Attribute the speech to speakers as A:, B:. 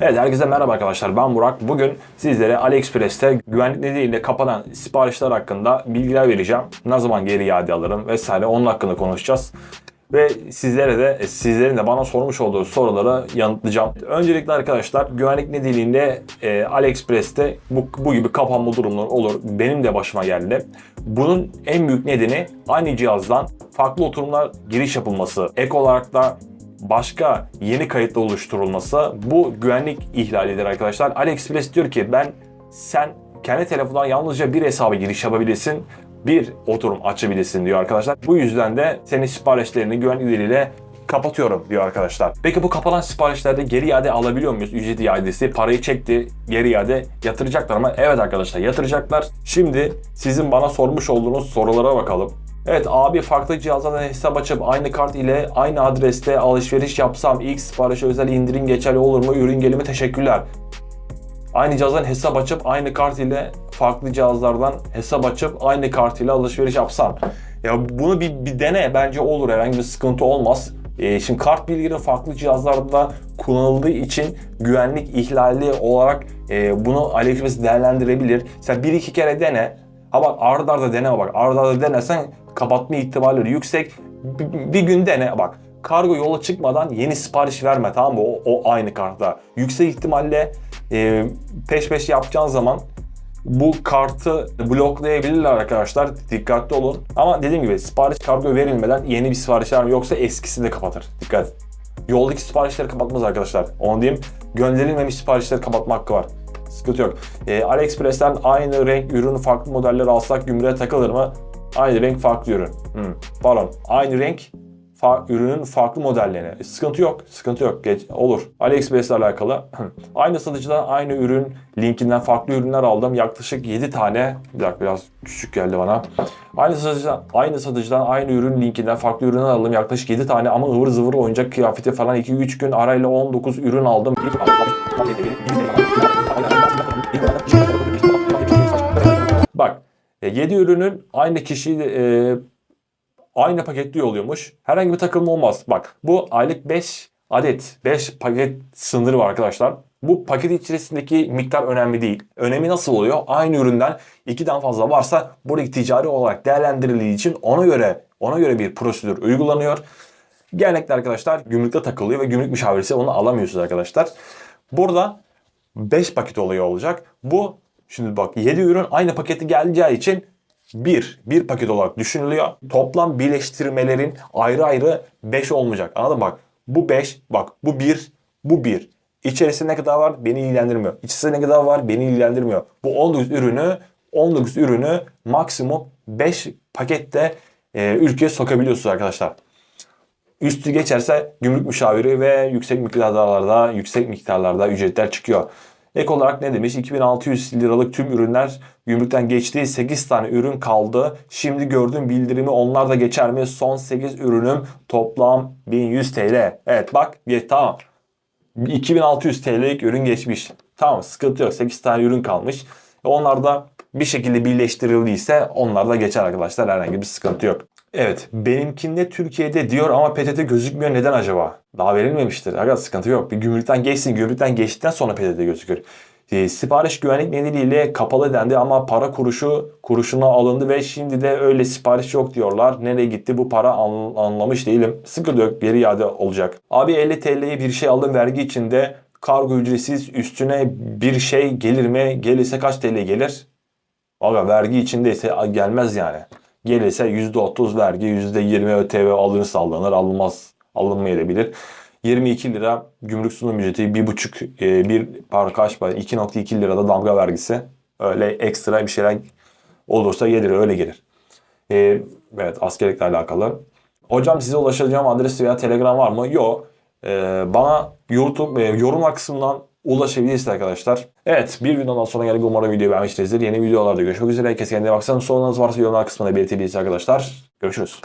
A: Evet herkese merhaba arkadaşlar ben Burak. Bugün sizlere AliExpress'te güvenlik nedeniyle kapanan siparişler hakkında bilgiler vereceğim. Ne zaman geri iade alırım vesaire onun hakkında konuşacağız. Ve sizlere de sizlerin de bana sormuş olduğu soruları yanıtlayacağım. Öncelikle arkadaşlar güvenlik nedeniyle e, AliExpress'te bu, bu gibi kapanma durumları olur. Benim de başıma geldi. Bunun en büyük nedeni aynı cihazdan farklı oturumlar giriş yapılması. Ek olarak da başka yeni kayıtla oluşturulması bu güvenlik ihlalidir arkadaşlar. AliExpress diyor ki ben sen kendi telefonundan yalnızca bir hesaba giriş yapabilirsin. Bir oturum açabilirsin diyor arkadaşlar. Bu yüzden de senin siparişlerini güvenlik diliyle kapatıyorum diyor arkadaşlar. Peki bu kapanan siparişlerde geri iade alabiliyor muyuz? Ücret iadesi parayı çekti geri iade yatıracaklar mı? Evet arkadaşlar yatıracaklar. Şimdi sizin bana sormuş olduğunuz sorulara bakalım. Evet abi farklı cihazlardan hesap açıp aynı kart ile aynı adreste alışveriş yapsam ilk siparişe özel indirim geçerli olur mu? Ürün gelimi teşekkürler. Aynı cihazdan hesap açıp aynı kart ile farklı cihazlardan hesap açıp aynı kart ile alışveriş yapsam. Ya bunu bir, bir dene bence olur herhangi bir sıkıntı olmaz. Ee, şimdi kart bilgileri farklı cihazlarda kullanıldığı için güvenlik ihlali olarak e, bunu AliExpress değerlendirebilir. Sen bir iki kere dene. Ha bak arda arda deneme bak. Arda arda denersen kapatma ihtimalleri yüksek. Bir, bir gün dene bak. Kargo yola çıkmadan yeni sipariş verme tamam mı? O, o aynı kartta. Yüksek ihtimalle e, peş peşe yapacağın zaman bu kartı bloklayabilirler arkadaşlar. Dikkatli olun. Ama dediğim gibi sipariş kargo verilmeden yeni bir sipariş verme yoksa eskisini de kapatır. Dikkat. Yoldaki siparişleri kapatmaz arkadaşlar. Onu diyeyim. Gönderilmemiş siparişleri kapatma hakkı var. Sıkıntı yok. E, AliExpress'ten aynı renk ürün farklı modeller alsak gümrüğe takılır mı? Aynı renk farklı ürün. Hmm. Pardon. Aynı renk fa- ürünün farklı modellerine. E, sıkıntı yok. Sıkıntı yok. Geç, olur. AliExpress ile alakalı. aynı satıcıdan aynı ürün linkinden farklı ürünler aldım. Yaklaşık 7 tane. Bir dakika biraz küçük geldi bana. Aynı satıcıdan, aynı satıcıdan aynı ürün linkinden farklı ürünler aldım. Yaklaşık 7 tane ama ıvır zıvır oyuncak kıyafeti falan 2-3 gün arayla 19 ürün aldım. Bak 7 ürünün aynı kişi e, aynı paketli oluyormuş. Herhangi bir takılma olmaz. Bak bu aylık 5 adet 5 paket sınırı var arkadaşlar. Bu paket içerisindeki miktar önemli değil. Önemi nasıl oluyor? Aynı üründen 2'den fazla varsa buradaki ticari olarak değerlendirildiği için ona göre ona göre bir prosedür uygulanıyor. Genellikle arkadaşlar gümrükte takılıyor ve gümrük müşavirisi onu alamıyorsunuz arkadaşlar. Burada 5 paket olayı olacak. Bu şimdi bak 7 ürün aynı paketi geleceği için bir, bir paket olarak düşünülüyor. Toplam birleştirmelerin ayrı ayrı 5 olmayacak. Anladın mı? Bak bu 5, bak bu 1, bu 1. İçerisinde ne kadar var beni ilgilendirmiyor. İçerisinde ne kadar var beni ilgilendirmiyor. Bu 19 ürünü 19 ürünü maksimum 5 pakette e, ülkeye sokabiliyorsunuz arkadaşlar. Üstü geçerse gümrük müşaviri ve yüksek miktarlarda yüksek miktarlarda ücretler çıkıyor. Ek olarak ne demiş? 2600 liralık tüm ürünler gümrükten geçti. 8 tane ürün kaldı. Şimdi gördüğüm bildirimi onlar da geçer mi? Son 8 ürünüm toplam 1100 TL. Evet bak geç tamam. 2600 TL'lik ürün geçmiş. Tamam sıkıntı yok. 8 tane ürün kalmış. Onlar da bir şekilde birleştirildiyse onlar da geçer arkadaşlar. Herhangi bir sıkıntı yok. Evet benimkinde Türkiye'de diyor ama PTT gözükmüyor. Neden acaba? Daha verilmemiştir. Arkadaşlar sıkıntı yok. Bir gümrükten geçsin. Gümrükten geçtikten sonra PTT gözükür. E, sipariş güvenlik nedeniyle kapalı dendi ama para kuruşu kuruşuna alındı ve şimdi de öyle sipariş yok diyorlar. Nereye gitti bu para an, anlamış değilim. Sıkıntı yok geri iade olacak. Abi 50 TL'ye bir şey aldım vergi içinde kargo ücretsiz üstüne bir şey gelir mi? Gelirse kaç TL gelir? Aga vergi içindeyse gelmez yani. Gelirse %30 vergi, %20 ÖTV alınır sallanır, alınmaz, alınmayabilir. 22 lira gümrük sunum ücreti, 1,5 e, bir para 2.2 lirada damga vergisi. Öyle ekstra bir şeyler olursa gelir öyle gelir. E, evet askerlikle alakalı. Hocam size ulaşacağım adres veya telegram var mı? Yok. E, bana YouTube e, yorumlar kısmından ulaşabilirsiniz arkadaşlar. Evet bir videodan sonra geldik umarım videoyu beğenmişsinizdir. Yeni videolarda görüşmek üzere. Herkes kendine baksanız sorunuz varsa yorumlar kısmına belirtebilirsiniz arkadaşlar. Görüşürüz.